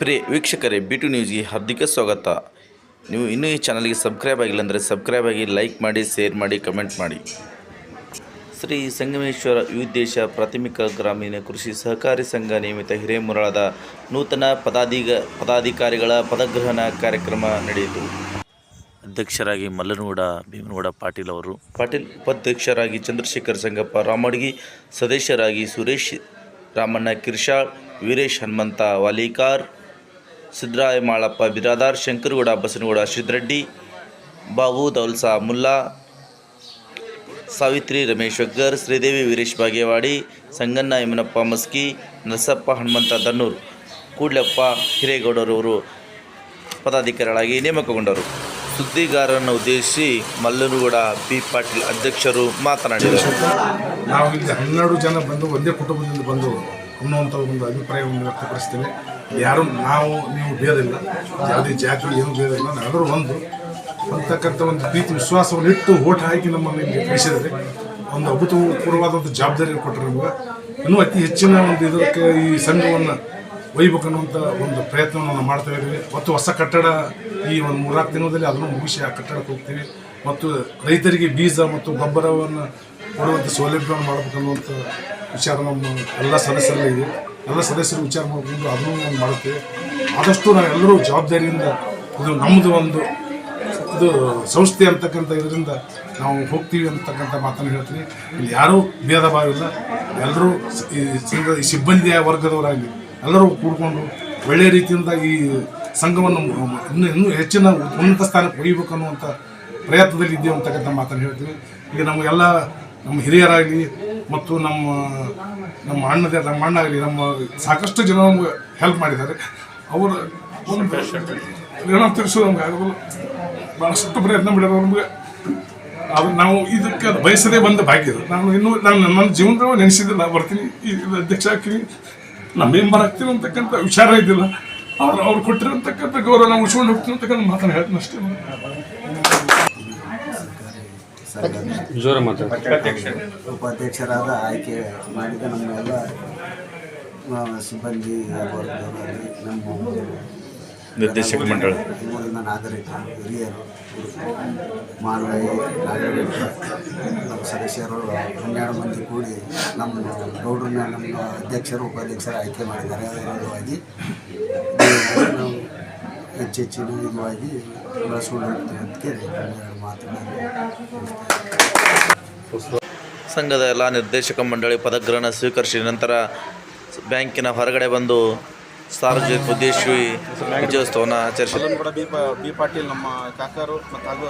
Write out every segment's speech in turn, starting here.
ಪ್ರಿಯ ವೀಕ್ಷಕರೇ B to ನ್ಯೂಸ್ಗೆ ಹಾರ್ದಿಕ ಸ್ವಾಗತ. ನೀವು ಇನ್ನೂ ಈ ಚಾನಲ್ಗೆ ಸಬ್ಸ್ಕ್ರೈಬ್ ಆಗಿಲ್ಲ ಅಂದರೆ ಸಬ್ಸ್ಕ್ರೈಬ್ ಆಗಿ ಲೈಕ್ ಮಾಡಿ ಶೇರ್ ಮಾಡಿ ಕಮೆಂಟ್ ಮಾಡಿ. ಶ್ರೀ ಸಂಗಮೇಶ್ವರ ವಿದೇಶ ಪ್ರಾಥಮಿಕ ಗ್ರಾಮೀಣ ಕೃಷಿ ಸಹಕಾರಿ ಸಂಘ ನಿಯಮಿತ ಹಿರೇಮುರಳದ ನೂತನ ಪದಾಧಿಗ, ಪದಾಧಿಕಾರಿಗಳ ಪದಗ್ರಹಣ ಕಾರ್ಯಕ್ರಮ ನಡೆಯಿತು. ಅಧ್ಯಕ್ಷರಾಗಿ ಮಲ್ಲನಗೌಡ ಭೀಮನಗೌಡ ಪಾಟೀಲ್ ಅವರು, ಪಾಟೀಲ್ ಉಪಾಧ್ಯಕ್ಷರಾಗಿ ಚಂದ್ರಶೇಖರ್ ಸಂಗಪ್ಪ ರಾಮಡ್ಗಿ, ಸದಸ್ಯರಾಗಿ ಸುರೇಶ್ ರಾಮಣ್ಣ ಕಿರ್ಶಾಳ್ ವೀರೇಶ್ ಹನುಮಂತ ವಾಲಿಕಾರ್ ಸಿದ್ದರಾಯ ಮಾಳಪ್ಪ ಬಿರಾದಾರ್ ಶಂಕರಗೌಡ, ಬಸನಗೌಡ ಸಿದ್ರೆಡ್ಡಿ ಬಾಬು, ದೌಲ್ಸಾ, ಮುಲ್ಲಾ, ಸಾವಿತ್ರಿ, ರಮೇಶ್ ವಗ್ಗರ್ ಶ್ರೀದೇವಿ, ವೀರೇಶ್ ಬಾಗೇವಾಡಿ, ಸಂಗಣ್ಣ, ಯಮನಪ್ಪ ಮಸ್ಕಿ, ನರಸಪ್ಪ, ಹನುಮಂತ ದನ್ನೂರ್. ಕೂಡ್ಲಪ್ಪ ಹಿರೇಗೌಡರವರು ಪದಾಧಿಕಾರಿಗಳಾಗಿ ನೇಮಕಗೊಂಡರು. ಸುದ್ದಿಗಾರರನ್ನು ಉದ್ದೇಶಿಸಿ ಮಲ್ಲನಗೌಡ, ಬಿ ಪಾಟೀಲ್ ಅಧ್ಯಕ್ಷರು ಮಾತನಾಡಿದರು. ನಾವು ಇಲ್ಲಿ ಹನ್ನೆರಡು ಜನ ಬಂದು, ಒಂದೇ ಕುಟುಂಬದಿಂದ ಬಂದು ಅನ್ನುವಂಥ ಒಂದು ಅಭಿಪ್ರಾಯವನ್ನು ವ್ಯಕ್ತಪಡಿಸ್ತೇವೆ. ಯಾರು ನಾವು, ನೀವು ಭೇದಿಲ್ಲ ಯಾವುದೇ ಜಾತಿ, ಏನು ಭೇದ ಇಲ್ಲ. ನಾವೆಲ್ಲರೂ ಒಂದು, ಅಂತಕ್ಕಂಥ ಒಂದು ಪ್ರೀತಿ, ವಿಶ್ವಾಸವನ್ನು ಇಟ್ಟು ಓಟ್ ಹಾಕಿ ನಮ್ಮನ್ನು ಇಲ್ಲಿ ಕಳಿಸಿದರೆ ಒಂದು ಅಭೂತಪೂರ್ವವಾದಂಥ ಜವಾಬ್ದಾರಿ ಕೊಟ್ಟರೆ ನಮ್ಗೆ. ಇನ್ನೂ ಅತಿ ಹೆಚ್ಚಿನ ಒಂದು ಇದಕ್ಕೆ ಈ ಸಂಘವನ್ನು ಒಯ್ಬೇಕು ಅನ್ನುವಂಥ ಒಂದು ಪ್ರಯತ್ನವನ್ನು ನಾವು ಮಾಡ್ತಾ ಇದ್ದೀವಿ. ಮತ್ತು ಹೊಸ ಕಟ್ಟಡ ಈ ಒಂದು ಮೂರ್ನಾಲ್ಕು ದಿನದಲ್ಲಿ ಅದನ್ನು ಮುಗಿಸಿ ಆ ಕಟ್ಟಡಕ್ಕೆ ಹೋಗ್ತೀವಿ. ಮತ್ತು ರೈತರಿಗೆ ಬೀಜ ಮತ್ತು ಗೊಬ್ಬರವನ್ನು ಕೊಡುವಂಥ ಸೌಲಭ್ಯವನ್ನು ಮಾಡಬೇಕನ್ನುವಂಥ ವಿಚಾರ ನಮ್ಮ ಎಲ್ಲ ಸದಸ್ಯರಲ್ಲೇ ಇದೆ. ಎಲ್ಲ ಸದಸ್ಯರು ವಿಚಾರ ಮಾಡಿಕೊಂಡು ಅದನ್ನು ನಾನು ಮಾಡುತ್ತೇವೆ ಆದಷ್ಟು ನಾವೆಲ್ಲರೂ ಜವಾಬ್ದಾರಿಯಿಂದ ಇದು ನಮ್ಮದು ಒಂದು ಇದು ಸಂಸ್ಥೆ ಅಂತಕ್ಕಂಥ ಇದರಿಂದ ನಾವು ಹೋಗ್ತೀವಿ ಅಂತಕ್ಕಂಥ ಮಾತನ್ನು ಹೇಳ್ತೀನಿ. ಇಲ್ಲಿ ಯಾರೂ ಭೇದ ಭಾವ ಇಲ್ಲ. ಎಲ್ಲರೂ ಈ ಸಿಬ್ಬಂದಿಯ ವರ್ಗದವರಾಗಲಿ ಎಲ್ಲರೂ ಕೂಡ್ಕೊಂಡು ಒಳ್ಳೆಯ ರೀತಿಯಿಂದ ಈ ಸಂಘವನ್ನು ಇನ್ನೂ ಇನ್ನೂ ಹೆಚ್ಚಿನ ಉನ್ನತ ಸ್ಥಾನಕ್ಕೆ ಒಯ್ಯಬೇಕು ಅನ್ನುವಂಥ ಪ್ರಯತ್ನದಲ್ಲಿ ಇದ್ದೇವೆ ಅಂತಕ್ಕಂಥ ಮಾತನ್ನು ಹೇಳ್ತೀವಿ ಈಗ ನಮಗೆಲ್ಲ ನಮ್ಮ ಹಿರಿಯರಾಗಲಿ ಮತ್ತು ನಮ್ಮ ನಮ್ಮ ಅಣ್ಣದೇ, ನಮ್ಮ ಅಣ್ಣ ಆಗಲಿ ನಮ್ಮ ಸಾಕಷ್ಟು ಜನ ನಮ್ಗೆ ಹೆಲ್ಪ್ ಮಾಡಿದ್ದಾರೆ. ಅವರು ಋಣ ತೀರಿಸೋದು ನಮ್ಗೆ ಆಗೋದಿಲ್ಲ. ಭಾಳಷ್ಟು ಪ್ರಯತ್ನ ಮಾಡಿದ್ರು ನಮ್ಗೆ. ಅದು ನಾವು ಇದಕ್ಕೆ ಬಯಸದೇ ಬಂದ ಭಾಗ್ಯ ಇದು ನಾನು ಇನ್ನೂ, ನಾನು ನನ್ನ ಜೀವನದಾಗ ನೆನೆಸಿದ್ದಿಲ್ಲ. ಬರ್ತೀನಿ ಇದು ಅಧ್ಯಕ್ಷ ಆಗ್ತೀನಿ, ನಮ್ಮ ಮೆಂಬರ್ ಆಗ್ತೀನಿ ಅಂತಕ್ಕಂಥ ವಿಚಾರ ಇದ್ದಿಲ್ಲ. ಅವ್ರು ಅವ್ರು ಕೊಟ್ಟಿರೋಂತಕ್ಕಂಥ ಗೌರವ ನಾವು ಉಳಿಸ್ಕೊಂಡು ಹೋಗ್ತೀನಿ ಅಂತಕ್ಕಂಥ ಮಾತನ್ನು ಹೇಳ್ತೀನಿ ಅಷ್ಟೇ. ಜೋರ ಉಪಾಧ್ಯಕ್ಷರಾದ ಆಯ್ಕೆ ಮಾಡಿದ ನಮ್ಮ ಎಲ್ಲ ಆ, ಸಿಬ್ಬಂದಿ ನಮ್ಮ ನಿರ್ದೇಶಕ ಮಂಡಳ. ಊರಿನ ನಾಗರಿಕರು ಹಿರಿಯರು ಮಾನವೀಯ ನಾಗರಿಕ ನಮ್ಮ ಸದಸ್ಯರು ಹನ್ನೆರಡು ಮಂದಿ ಕೂಡಿ ನಮ್ಮ ಗೌಡ್ರನ್ನ ನಮ್ಮ ಅಧ್ಯಕ್ಷರು ಉಪಾಧ್ಯಕ್ಷರು ಆಯ್ಕೆ ಮಾಡಿದ್ದಾರೆ. ಅದರ ಹೆಚ್ಚೆಚ್ಚಿನ ಇದುವಾಗಿ ಬಳಸ್ಕೊಂಡು ಹೋಗ್ತೀವಿ ಅಂತ ಕೇಳಿ. ಎರಡು ಸಂಘದ ಎಲ್ಲ ನಿರ್ದೇಶಕ ಮಂಡಳಿ ಪದಗ್ರಹಣ ಸ್ವೀಕರಿಸಿದ ನಂತರ ಬ್ಯಾಂಕಿನ ಹೊರಗಡೆ ಬಂದು ಸಾರ್ವಜನಿಕ ಉದ್ದೇಶಿ ವಿಜಯೋತ್ಸವನ ಆಚರಿಸಿದರು. ಬಿ ಪ ಬಿ ಪಾಟೀಲ್ ನಮ್ಮ ಕಾಕರು ಮತ್ತು ಹಾಗೂ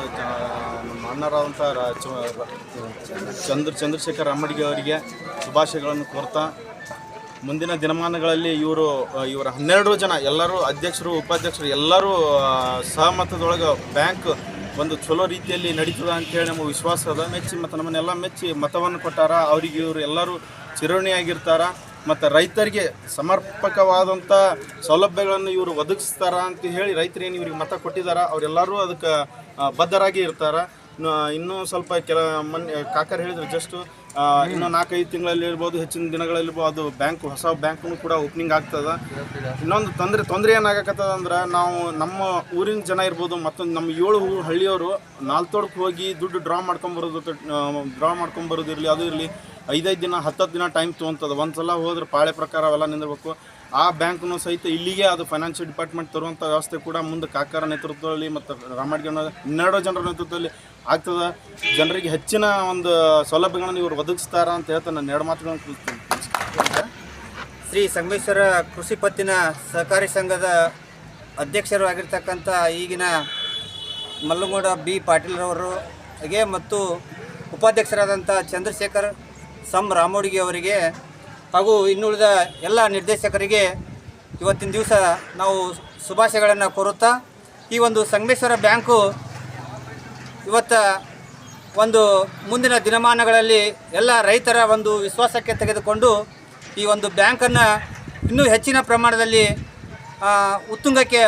ನಮ್ಮ ಅಣ್ಣರಾದಂಥ ರ- ಚ- ಚಂದ್ರ ಚಂದ್ರಶೇಖರ್ ಅಮ್ಮಡಿಗೆ ಅವರಿಗೆ ಶುಭಾಶಯಗಳನ್ನು ಕೋರ್ತಾ ಮುಂದಿನ ದಿನಮಾನಗಳಲ್ಲಿ ಇವರು ಇವರ ಹನ್ನೆರಡು ಜನ ಎಲ್ಲರೂ ಅಧ್ಯಕ್ಷರು, ಉಪಾಧ್ಯಕ್ಷರು ಎಲ್ಲರೂ ಸಹಮತದೊಳಗೆ ಬ್ಯಾಂಕ್ ಒಂದು ಚಲೋ ರೀತಿಯಲ್ಲಿ ನಡೀತದ ಅಂತೇಳಿ ನಮಗೆ ವಿಶ್ವಾಸ ಅದ. ಮೆಚ್ಚಿ ಮತ್ತು ನಮ್ಮನ್ನೆಲ್ಲ ಮೆಚ್ಚಿ ಮತವನ್ನು ಕೊಟ್ಟಾರ. ಅವರಿಗೆ ಇವರು ಎಲ್ಲರೂ ಚಿರಣಿಯಾಗಿರ್ತಾರೆ ಮತ್ತು ರೈತರಿಗೆ ಸಮರ್ಪಕವಾದಂಥ ಸೌಲಭ್ಯಗಳನ್ನು ಇವರು ಒದಗಿಸ್ತಾರ ಅಂತ ಹೇಳಿ ರೈತರೇನು ಇವ್ರಿಗೆ ಮತ ಕೊಟ್ಟಿದ್ದಾರೆ ಅವರೆಲ್ಲರೂ ಅದಕ್ಕೆ ಬದ್ಧರಾಗಿ ಇರ್ತಾರೆ. ಇನ್ನೂ ಸ್ವಲ್ಪ ಕೆಲ ಮೊನ್ನೆ ಕಾಕರ್ ಹೇಳಿದ್ರು ಜಸ್ಟು ಇನ್ನೂ ನಾಲ್ಕೈದು ತಿಂಗಳಲ್ಲಿ ಇರ್ಬೋದು ಹೆಚ್ಚಿನ ದಿನಗಳಲ್ಲಿರ್ಬೋದು ಅದು ಬ್ಯಾಂಕ್ ಹೊಸ ಬ್ಯಾಂಕ್ನು ಕೂಡ ಓಪನಿಂಗ್ ಆಗ್ತದ. ಇನ್ನೊಂದು ತೊಂದರೆ ತೊಂದರೆ ಏನಾಗಕತ್ತದ ಅಂದ್ರೆ ನಾವು ನಮ್ಮ ಊರಿನ ಜನ ಇರ್ಬೋದು ಮತ್ತೊಂದು ನಮ್ಮ ಏಳು ಊರು ಹಳ್ಳಿಯವರು ನಾಲ್ತೋಡಕ್ಕೆ ಹೋಗಿ ದುಡ್ಡು ಡ್ರಾ ಮಾಡ್ಕೊಂಬರೋದು ಡ್ರಾ ಮಾಡ್ಕೊಂಬರೋದಿರಲಿ ಅದು ಇರಲಿ ಐದೈದು ದಿನ ಹತ್ತತ್ತು ದಿನ ಟೈಮ್ ತೊಗೊಂತದ. ಒಂದು ಸಲ ಹೋದ್ರೆ ಪಾಳೆ ಪ್ರಕಾರ ಅವೆಲ್ಲ ನಿಂದಿರ್ಬೇಕು. ಆ ಬ್ಯಾಂಕ್ನೂ ಸಹಿತ ಇಲ್ಲಿಗೆ ಅದು ಫೈನಾನ್ಷಿಯಲ್ ಡಿಪಾರ್ಟ್ಮೆಂಟ್ ತರುವಂಥ ವ್ಯವಸ್ಥೆ ಕೂಡ ಮುಂದೆ ಕಾಕಾರ ನೇತೃತ್ವದಲ್ಲಿ ಮತ್ತು ರಾಮಡ್ಗನ ಹನ್ನೆರಡು ಜನರ ನೇತೃತ್ವದಲ್ಲಿ ಆಗ್ತದೆ. ಜನರಿಗೆ ಹೆಚ್ಚಿನ ಒಂದು ಸೌಲಭ್ಯಗಳನ್ನು ಇವರು ಒದಗಿಸ್ತಾರ ಅಂತ ಹೇಳ್ತಾ ನಾನು ಎರಡು ಮಾತುಗಳನ್ನು ಶ್ರೀ ಸಂಗಮೇಶ್ವರ ಕೃಷಿ ಪತ್ತಿನ ಸಹಕಾರಿ ಸಂಘದ ಅಧ್ಯಕ್ಷರು ಆಗಿರ್ತಕ್ಕಂಥ ಈಗಿನ ಮಲ್ಲುಗೌಡ ಬಿ ಪಾಟೀಲ್ರವರು ಹಾಗೆ ಮತ್ತು ಉಪಾಧ್ಯಕ್ಷರಾದಂಥ ಚಂದ್ರಶೇಖರ್ ಸಂ ರಾಮೋಡಿಗೆ ಅವರಿಗೆ ಹಾಗೂ ಇನ್ನುಳಿದ ಎಲ್ಲ ನಿರ್ದೇಶಕರಿಗೆ ಇವತ್ತಿನ ದಿವಸ ನಾವು ಶುಭಾಶಯಗಳನ್ನು ಕೋರುತ್ತಾ, ಈ ಒಂದು ಸಂಗಮೇಶ್ವರ ಬ್ಯಾಂಕು ಇವತ್ತು ಒಂದು ಮುಂದಿನ ದಿನಮಾನಗಳಲ್ಲಿ ಎಲ್ಲ ರೈತರ ಒಂದು ವಿಶ್ವಾಸಕ್ಕೆ ತೆಗೆದುಕೊಂಡು ಈ ಒಂದು ಬ್ಯಾಂಕನ್ನು ಇನ್ನೂ ಹೆಚ್ಚಿನ ಪ್ರಮಾಣದಲ್ಲಿ ಉತ್ತುಂಗಕ್ಕೆ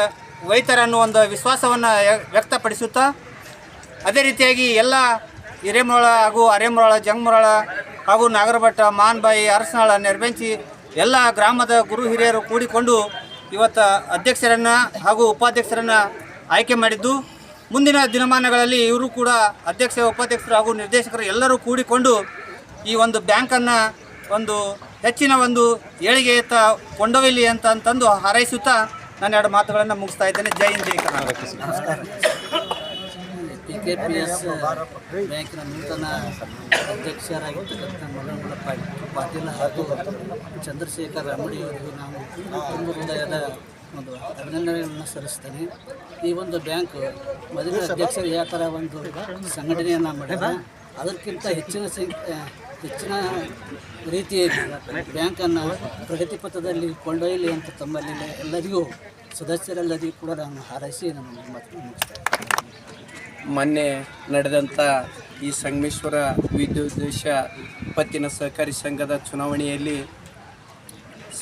ವೈತರನ್ನು ಒಂದು ವಿಶ್ವಾಸವನ್ನು ವ್ಯಕ್ತಪಡಿಸುತ್ತಾ, ಅದೇ ರೀತಿಯಾಗಿ ಎಲ್ಲ ಹಿರೇಮೊಳ ಹಾಗೂ ಅರೆಮರಳ ಜಂಗಮರಳ ಹಾಗೂ ನಾಗರಭಟ್ಟ ಮಾನ್ಬಾಯಿ, ಅರಸನಾಳ ನೆರಬೆಂಚಿ ಎಲ್ಲ ಗ್ರಾಮದ ಗುರು ಹಿರಿಯರು ಕೂಡಿಕೊಂಡು ಇವತ್ತು ಅಧ್ಯಕ್ಷರನ್ನು ಹಾಗೂ ಉಪಾಧ್ಯಕ್ಷರನ್ನು ಆಯ್ಕೆ ಮಾಡಿದ್ದು. ಮುಂದಿನ ದಿನಮಾನಗಳಲ್ಲಿ ಇವರು ಕೂಡ ಅಧ್ಯಕ್ಷ, ಉಪಾಧ್ಯಕ್ಷರು ಹಾಗೂ ನಿರ್ದೇಶಕರು ಎಲ್ಲರೂ ಕೂಡಿಕೊಂಡು ಈ ಒಂದು ಬ್ಯಾಂಕನ್ನು ಒಂದು ಹೆಚ್ಚಿನ ಒಂದು ಏಳಿಗೆಯತ್ತ ಕೊಂಡೊಯ್ಯಲಿ ಅಂತ ಅಂತಂದು ಹಾರೈಸುತ್ತಾ ನಾನು ಎರಡು ಮಾತುಗಳನ್ನು ಮುಗಿಸ್ತಾ ಇದ್ದೇನೆ. ಜೈ ಹಿಂದ್, ಜೈ Karnataka. P K P S ಬ್ಯಾಂಕಿನ ನೂತನ ಅಧ್ಯಕ್ಷರಾಗಿರ್ತಕ್ಕಂಥ ಮಲ್ಲಂಗಡ ಪಾಟೀಲ್ ಹಾಗೂ ಚಂದ್ರಶೇಖರ್ ರಾಮಡಿ ಅವರಿಗೂ ನಾವು ತುಂಬ ಹೃದಯದ ಒಂದು ಅಭಿನಂದನೆಗಳನ್ನು ಸಲ್ಲಿಸ್ತೇನೆ. ಈ ಒಂದು ಬ್ಯಾಂಕ್ ಮೊದಲ ಅಧ್ಯಕ್ಷರು ಯಾವ ಥರ ಒಂದು ಸಂಘಟನೆಯನ್ನು ಮಾಡಿದ, ಅದಕ್ಕಿಂತ ಹೆಚ್ಚಿನ ಸಂಖ್ಯೆ, ಹೆಚ್ಚಿನ ರೀತಿಯಲ್ಲಿ ಬ್ಯಾಂಕನ್ನು ಪ್ರಗತಿ ಪಥದಲ್ಲಿ ಕೊಂಡೊಯ್ಯಲಿ ಅಂತ ತಮ್ಮಲ್ಲಿ ಎಲ್ಲರಿಗೂ ಸದಸ್ಯರೆಲ್ಲರಿಗೂ ಕೂಡ ನಾನು ಹಾರೈಸಿ ನಮ್ಮ ಮುಗಿಸ್ತೇನೆ ಮೊನ್ನೆ ನಡೆದಂಥ ಈ ಸಂಗಮೇಶ್ವರ ವಿದ್ಯುದ್ದೇಶ ಪತ್ತಿನ ಸಹಕಾರಿ ಸಂಘದ ಚುನಾವಣೆಯಲ್ಲಿ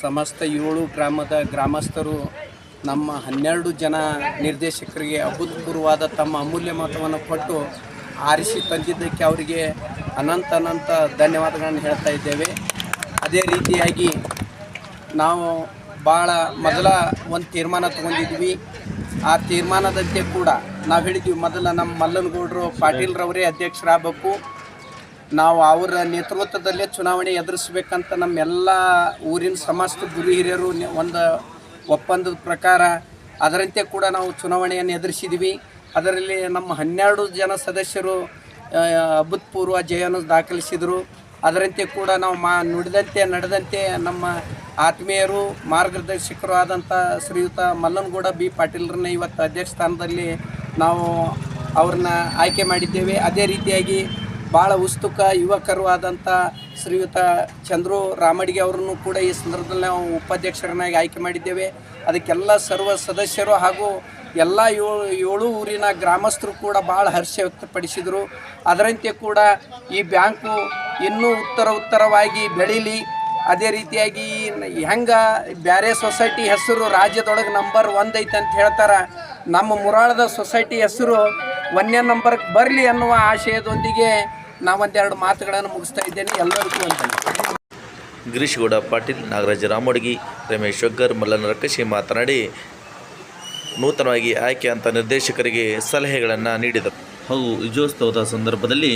ಸಮಸ್ತ ಏಳು ಗ್ರಾಮದ ಗ್ರಾಮಸ್ಥರು, ನಮ್ಮ ಹನ್ನೆರಡು ಜನ ನಿರ್ದೇಶಕರಿಗೆ ಅಭೂತಪೂರ್ವವಾದ ತಮ್ಮ ಅಮೂಲ್ಯ ಮತವನ್ನು ಕೊಟ್ಟು ಆರಿಸಿ ತಂದಿದ್ದಕ್ಕೆ ಅವರಿಗೆ ಅನಂತ ಅನಂತ ಧನ್ಯವಾದಗಳನ್ನು ಹೇಳ್ತಾ ಇದ್ದೇವೆ. ಅದೇ ರೀತಿಯಾಗಿ ನಾವು ಭಾಳ ಮೊದಲ ಒಂದು ತೀರ್ಮಾನ ತಗೊಂಡಿದ್ವಿ. ಆ ತೀರ್ಮಾನದಂತೆ ಕೂಡ ನಾವು ಹೇಳಿದ್ವಿ ಮೊದಲ ನಮ್ಮ ಮಲ್ಲನಗೌಡರು ಪಾಟೀಲ್ರವರೇ ಅಧ್ಯಕ್ಷರಾಗಬೇಕು. ನಾವು ಅವರ ನೇತೃತ್ವದಲ್ಲೇ ಚುನಾವಣೆ ಎದುರಿಸ್ಬೇಕಂತ ನಮ್ಮೆಲ್ಲ ಊರಿನ ಸಮಸ್ತ ಗುರು ಹಿರಿಯರು ಒಂದು ಒಪ್ಪಂದದ ಪ್ರಕಾರ ಅದರಂತೆ ಕೂಡ ನಾವು ಚುನಾವಣೆಯನ್ನು ಎದುರಿಸಿದ್ವಿ. ಅದರಲ್ಲಿ ನಮ್ಮ ಹನ್ನೆರಡು ಜನ ಸದಸ್ಯರು ಅಭೂತಪೂರ್ವ ಜಯವನ್ನು ದಾಖಲಿಸಿದರು. ಅದರಂತೆ ಕೂಡ ನಾವು ಮಾ, ನುಡಿದಂತೆ, ನಡೆದಂತೆ ನಮ್ಮ ಆತ್ಮೀಯರು, ಮಾರ್ಗದರ್ಶಕರು ಆದಂಥ ಶ್ರೀಯುತ ಮಲ್ಲನಗೌಡ ಬಿ ಪಾಟೀಲ್ರನ್ನ ಇವತ್ತು ಅಧ್ಯಕ್ಷ ಸ್ಥಾನದಲ್ಲಿ ನಾವು ಅವ್ರನ್ನ ಆಯ್ಕೆ ಮಾಡಿದ್ದೇವೆ. ಅದೇ ರೀತಿಯಾಗಿ ಭಾಳ ಉತ್ಸುಕ ಯುವಕರು ಆದಂಥ ಶ್ರೀಯುತ ಚಂದ್ರು ರಾಮಡಿಗೆ ಅವರನ್ನು ಕೂಡ ಈ ಸಂದರ್ಭದಲ್ಲಿ ನಾವು ಉಪಾಧ್ಯಕ್ಷರನ್ನಾಗಿ ಆಯ್ಕೆ ಮಾಡಿದ್ದೇವೆ. ಅದಕ್ಕೆಲ್ಲ ಸರ್ವ ಸದಸ್ಯರು ಹಾಗೂ ಎಲ್ಲ ಏಳು ಏಳು ಊರಿನ ಗ್ರಾಮಸ್ಥರು ಕೂಡ ಭಾಳ ಹರ್ಷ ವ್ಯಕ್ತಪಡಿಸಿದರು. ಅದರಂತೆ ಕೂಡ ಈ ಬ್ಯಾಂಕು ಇನ್ನೂ ಉತ್ತರ ಉತ್ತರವಾಗಿ ಬೆಳೀಲಿ. ಅದೇ ರೀತಿಯಾಗಿ ಹೆಂಗೆ ಬೇರೆ ಸೊಸೈಟಿ ಹೆಸರು ರಾಜ್ಯದೊಳಗೆ ನಂಬರ್ ಒಂದು ಐತೆ ಅಂತ ಹೇಳ್ತಾರೆ. ನಮ್ಮ ಮುರಾಳದ ಸೊಸೈಟಿ ಹೆಸರು ಒಂದನೇ ನಂಬರ್ಗೆ ಬರಲಿ ಅನ್ನುವ ಆಶಯದೊಂದಿಗೆ ನಾವೊಂದೆರಡು ಮಾತುಗಳನ್ನು ಮುಗಿಸ್ತಾ ಇದ್ದೇನೆ. ಎಲ್ಲರಿಗೂ ಅಂತ ಗಿರೀಶ್ ಗೌಡ ಪಾಟೀಲ್ ನಾಗರಾಜ ರಾಮಡಗಿ ರಮೇಶ್ ಒಗ್ಗರ್ ಮಲ್ಲನ ರಕ್ಕಶಿ ಮಾತನಾಡಿ ನೂತನವಾಗಿ ಆಯ್ಕೆ ಅಂತ ನಿರ್ದೇಶಕರಿಗೆ ಸಲಹೆಗಳನ್ನು ನೀಡಿದರು. ಹಾಗೂ ವಿಜಯೋತ್ಸವದ ಸಂದರ್ಭದಲ್ಲಿ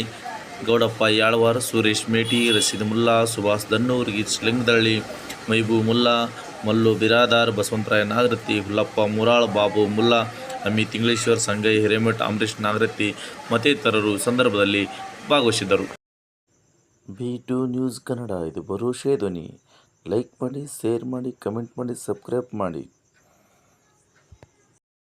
ಗೌಡಪ್ಪ ಯಾಳ್ವಾರ್, ಸುರೇಶ್ ಮೇಟಿ, ರಶೀದ್ ಮುಲ್ಲಾ, ಸುಭಾಷ್ ದನ್ನೂರ್ ಗೀಚ್ ಲಿಂಗದಳ್ಳಿ, ಮೈಬೂ ಮುಲ್ಲಾ, ಮಲ್ಲು ಬಿರಾದಾರ್, ಬಸವಂತರಾಯ ನಾಗರತಿ ಹುಲ್ಲಪ್ಪ ಮುರಾಳ್, ಬಾಬು ಮುಲ್ಲಾ ಅಮಿ ತಿಂಗಳೇಶ್ವರ್, ಸಂಗೈ, ಹಿರೇಮಠ್ ಅಂಬರೀಶ್ ನಾಗರತಿ ಮತ್ತಿತರರು ಸಂದರ್ಭದಲ್ಲಿ ಭಾಗವಹಿಸಿದ್ದರು. ಬಿ ಟು ನ್ಯೂಸ್ ಕನ್ನಡ, ಇದು ಭರೋಸೆ ಧ್ವನಿ. ಲೈಕ್ ಮಾಡಿ, ಶೇರ್ ಮಾಡಿ, ಕಮೆಂಟ್ ಮಾಡಿ, ಸಬ್ಸ್ಕ್ರೈಬ್ ಮಾಡಿ.